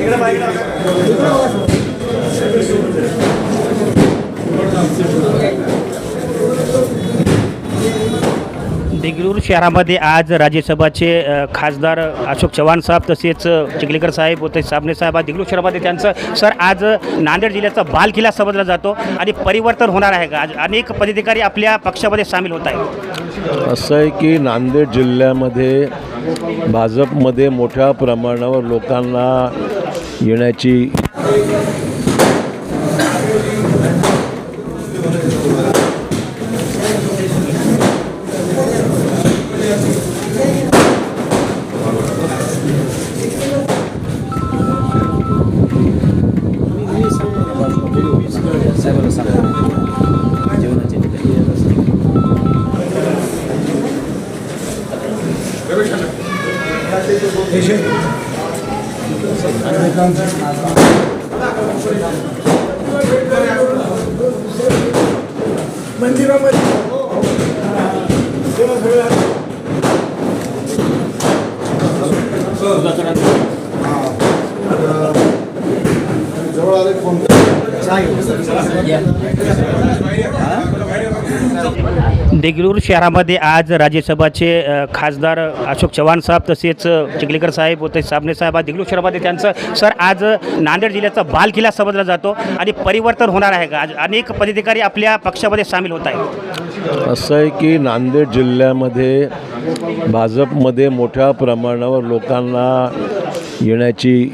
इकडे देगलूर शहरामध्ये आज राज्यसभाचे खासदार अशोक चव्हाण साहेब तसेच चिखलीकर साहेब होते साबणे साहेब आज देगलूर शहरामध्ये त्यांचं. सर आज नांदेड जिल्ह्याचा बाल किल्ला समजला जातो आणि परिवर्तन होणार आहे का? आज अनेक पदाधिकारी आपल्या पक्षामध्ये सामील होत आहेत. असं आहे की नांदेड जिल्ह्यामध्ये भाजपमध्ये मोठ्या प्रमाणावर लोकांना येण्याची मंदिरामध्ये देगलूर शहरामध्ये आज राज्यसभाचे खासदार अशोक चव्हाण साहेब तसेच चिखलीकर साहेब होते साबणे साहेब आज देगलूर शहरामध्ये त्यांचं सर आज नांदेड जिल्ह्याचा बाल किल्ला समजला जातो आणि परिवर्तन होणार आहे का? आज अनेक पदाधिकारी आपल्या पक्षामध्ये सामील होत आहेत. असं आहे की नांदेड जिल्ह्यामध्ये भाजपमध्ये मोठ्या प्रमाणावर लोकांना येण्याची